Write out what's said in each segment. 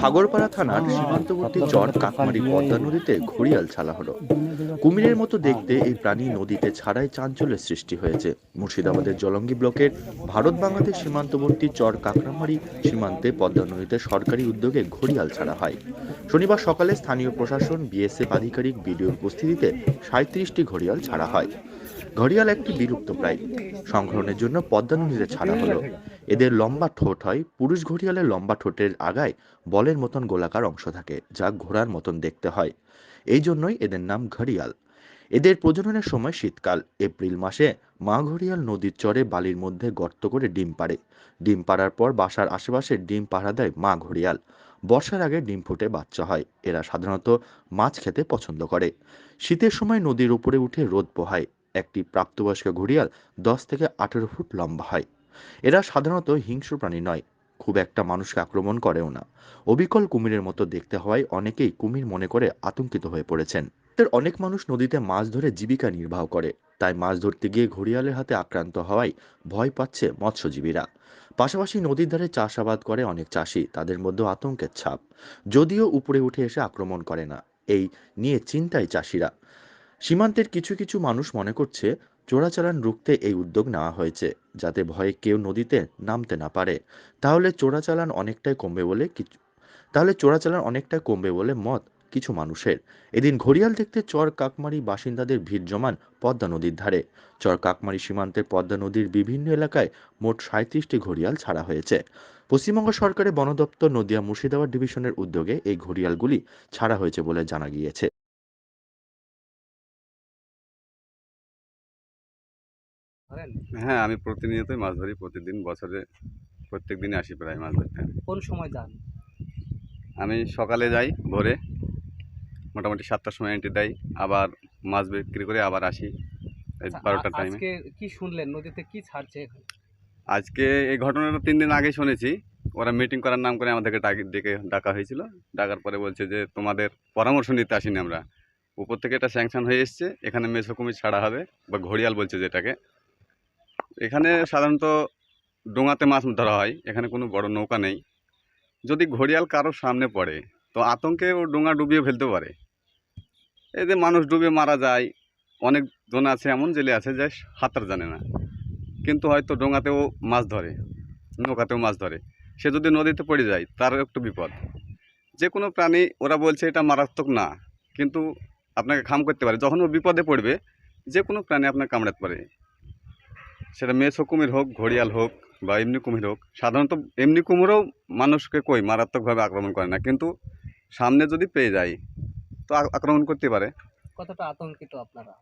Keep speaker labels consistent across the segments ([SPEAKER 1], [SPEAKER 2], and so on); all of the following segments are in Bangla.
[SPEAKER 1] সাগরপাড়া থানার সীমান্তবর্তী চর কাকমারি পদ্মা নদীতে ঘড়িয়াল ছাড়া হলো। কুমিরের মতো দেখতে এই প্রাণী নদীতে ছাড়াই চাঞ্চল্যের সৃষ্টি হয়েছে। মুর্শিদাবাদের জলঙ্গি ব্লকের ভারত বাংলাদেশ সীমান্তবর্তী চর কাকরামারি সীমান্তে পদ্মা নদীতে সরকারি উদ্যোগে ঘড়িয়াল ছাড়া হয়। শনিবার সকালে স্থানীয় প্রশাসন বিএসএফ আধিকারিক বিডিওর উপস্থিতিতে সাঁত্রিশটি ঘড়িয়াল ছাড়া হয়। ঘড়িয়াল একটি বিলুপ্ত প্রায়। সংগ্রহণের জন্য পদ্মা নদীতে ছাড়া হলো। এদের লম্বা ঠোঁট হয়, পুরুষ ঘড়িয়ালের লম্বা ঠোঁটের আগায় বলের মতন গোলাকার অংশ থাকে, যা ঘোড়ার মতন দেখতে হয়। এই জন্যই এদের নাম ঘড়িয়াল। এদের প্রজননের সময় শীতকাল, এপ্রিল মাসে মা ঘড়িয়াল নদীর চরে বালির মধ্যে গর্ত করে ডিম পাড়ে। ডিম পাড়ার পর বাসার আশেপাশে ডিম পাড়া দেয় মা ঘড়িয়াল। বর্ষার আগে ডিম ফুটে বাচ্চা হয়। এরা সাধারণত মাছ খেতে পছন্দ করে। শীতের সময় নদীর উপরে উঠে রোদ পোহায়। একটি প্রাপ্তবয়স্ক ঘড়িয়াল দশ থেকে আঠেরো ফুট লম্বা হয়। এরা সাধারণত হিংস্র প্রাণী নয়, খুব একটা মানুষকে আক্রমণ করেও না। অবিকল কুমিরের মতো দেখতে হওয়ায় অনেকেই কুমির মনে করে আতঙ্কিত হয়ে পড়েছেন। এর অনেক মানুষ নদীতে মাছ ধরে জীবিকা নির্বাহ করে, তাই মাছ ধরতে গিয়ে ঘড়িয়ালের হাতে আক্রান্ত হওয়ায় ভয় পাচ্ছে মৎস্যজীবীরা। পাশাপাশি নদীর ধারে চাষাবাদ করে অনেক চাষি, তাদের মধ্যে আতঙ্কের ছাপ। যদিও উপরে উঠে এসে আক্রমণ করে না, এই নিয়ে চিন্তায় চাষিরা। সীমান্তের কিছু কিছু মানুষ মনে করছে চোরাচালান রুখতে এই উদ্যোগ নেওয়া হয়েছে, যাতে ভয়ে কেউ নদীতে নামতে না পারে। তাহলে চোরাচালান অনেকটাই কমবে বলে কিছু তাহলে চোরাচালান অনেকটাই কমবে বলে মত কিছু মানুষের। এদিন ঘড়িয়াল দেখতে চর কাকমারি বাসিন্দাদের ভিড় জমান পদ্মা নদীর ধারে। চর কাকমারি সীমান্তের পদ্মা নদীর বিভিন্ন এলাকায় মোট সাঁত্রিশটি ঘড়িয়াল ছাড়া হয়েছে। পশ্চিমবঙ্গ সরকারের বন দপ্তর নদিয়া মুর্শিদাবাদ ডিভিশনের উদ্যোগে এই ঘড়িয়ালগুলি ছাড়া হয়েছে বলে জানা গিয়েছে।
[SPEAKER 2] ধরেন
[SPEAKER 3] হ্যাঁ আমি প্রতিনিয়তই মাছ ধরি প্রতিদিন বছরে প্রত্যেক দিনে আসি প্রায় মাছ ধরতে।
[SPEAKER 2] কোন সময় যান?
[SPEAKER 3] আমি সকালে যাই ভোরে মোটামুটি সাতটার সময় এন্ট্রি দেয় আবার মাছ বিক্রি করে আবার আসি
[SPEAKER 2] আচ্ছা,
[SPEAKER 3] বারোটার টাইমে
[SPEAKER 2] আজকে কি শুনলেন? নদীতে কি ছাড়ছে?
[SPEAKER 3] আজকে এই ঘটনাটা তিন দিন আগে শুনেছি। ওরা মিটিং করার নাম করে আমাদেরকে ডাকি ডেকে ডাকা হয়েছিল। ডাকার পরে বলছে যে তোমাদের পরামর্শ নিতে আসিনি আমরা। উপর থেকে এটা স্যাংশন হয়ে এসছে এখানে মেসো কুমির ছাড়া হবে বা ঘড়িয়াল বলছে যেটাকে। এখানে সাধারণত ডোঙাতে মাছ ধরা হয়, এখানে কোনো বড় নৌকা নেই। যদি ঘড়িয়াল কারোর সামনে পড়ে, তো আতঙ্কে ও ডোঙা ডুবিয়ে ফেলতে পারে। যে মানুষ ডুবে মারা যায়, অনেক জন আছে, এমন জেলে আছে যে সাঁতার জানে না। কিন্তু হয়তো ডোঙাতেও মাছ ধরে, নৌকাতেও মাছ ধরে। সে যদি নদীতে পড়ে যায় তার একটু বিপদ। যে কোনো প্রাণী, ওরা বলছে এটা মারাত্মক না, কিন্তু আপনাকে খাম করতে পারে। যখন ও বিপদে পড়বে, যে কোনো প্রাণী আপনাকে কামড়াতে পারে। সেটা মেছো কুমির হোক ঘড়িয়াল হোক বা এমনি কুমির হোক সাধারণত এমনি কুমিরও মানুষকে কই মারাত্মকভাবে আক্রমণ করে না কিন্তু সামনে যদি পেয়ে যায় তো আক্রমণ করতে পারে।
[SPEAKER 2] কতটা আতঙ্কিত আপনারা?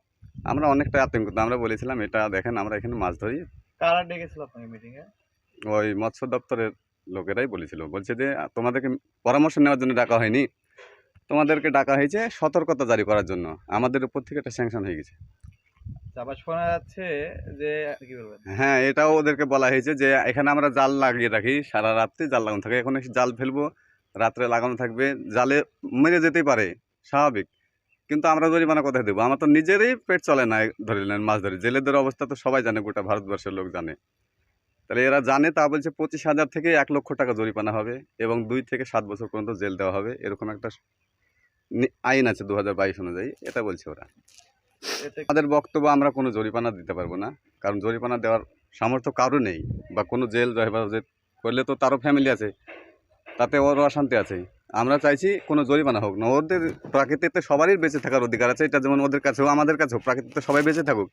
[SPEAKER 3] আমরা অনেকটা আতঙ্কিত আমরা বলেছিলাম এটা দেখেন আমরা এখানে মাছ ধরি।
[SPEAKER 2] কারা ডেকেছিল আপনাকে মিটিংয়ে
[SPEAKER 3] ওই মৎস্য দপ্তরের লোকেরাই বলেছিল বলছে যে তোমাদেরকে পরামর্শ নেওয়ার জন্য ডাকা হয়নি। তোমাদেরকে ডাকা হয়েছে সতর্কতা জারি করার জন্য। আমাদের উপর থেকে একটা স্যাংশন হয়ে গেছে।
[SPEAKER 4] আবার শোনা যাচ্ছে যে
[SPEAKER 3] হ্যাঁ এটাও ওদেরকে বলা হয়েছে যে, এখানে আমরা জাল লাগিয়ে রাখি, সারা রাত্রি জাল লাগানো থাকে। এখন জাল ফেলব, রাত্রে লাগানো থাকবে। জালে মেরে যেতেই পারে, স্বাভাবিক। কিন্তু আমরা জরিমানা কোথায় দেবো? আমার তো নিজেরই পেট চলে না, ধরে নিলেন মাছ ধরে। জেলেদের অবস্থা তো সবাই জানে, গোটা ভারতবর্ষের লোক জানে। তাহলে এরা জানে, তা বলছে পঁচিশ হাজার থেকে এক লক্ষ টাকা জরিমানা হবে এবং দুই থেকে সাত বছর পর্যন্ত জেল দেওয়া হবে, এরকম একটা আইন আছে দু হাজার বাইশ অনুযায়ী, এটা বলছে ওরা। আমাদের বক্তব্য আমরা কোনো জরিমানা দিতে পারব না। কারণ জরিমানা দেওয়ার সামর্থ্য কারও নেই বা কোনো জেল হেফাজত করলে তো তারও ফ্যামিলি আছে তাতে ওর অশান্তি আছে। আমরা চাইছি কোনো জরিমানা হোক না ওদের প্রাকৃতিতে সবারই বেঁচে থাকার অধিকার আছে এটা যেমন ওদের কাছেও আমাদের কাছেও প্রাকৃতিতে সবাই বেঁচে থাকুক।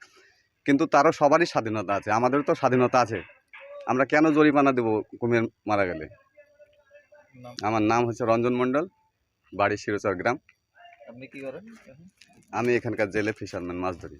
[SPEAKER 3] কিন্তু তারও সবারই স্বাধীনতা আছে আমাদেরও তো স্বাধীনতা আছে। আমরা কেন জরিমানা দেবো কুমির মারা গেলে? আমার নাম হচ্ছে রঞ্জন মণ্ডল বাড়ি শিরোচর গ্রাম।
[SPEAKER 4] আপনি কি করেন?
[SPEAKER 3] আমি এখানকার জেলে ফিশারম্যান মাছ ধরি।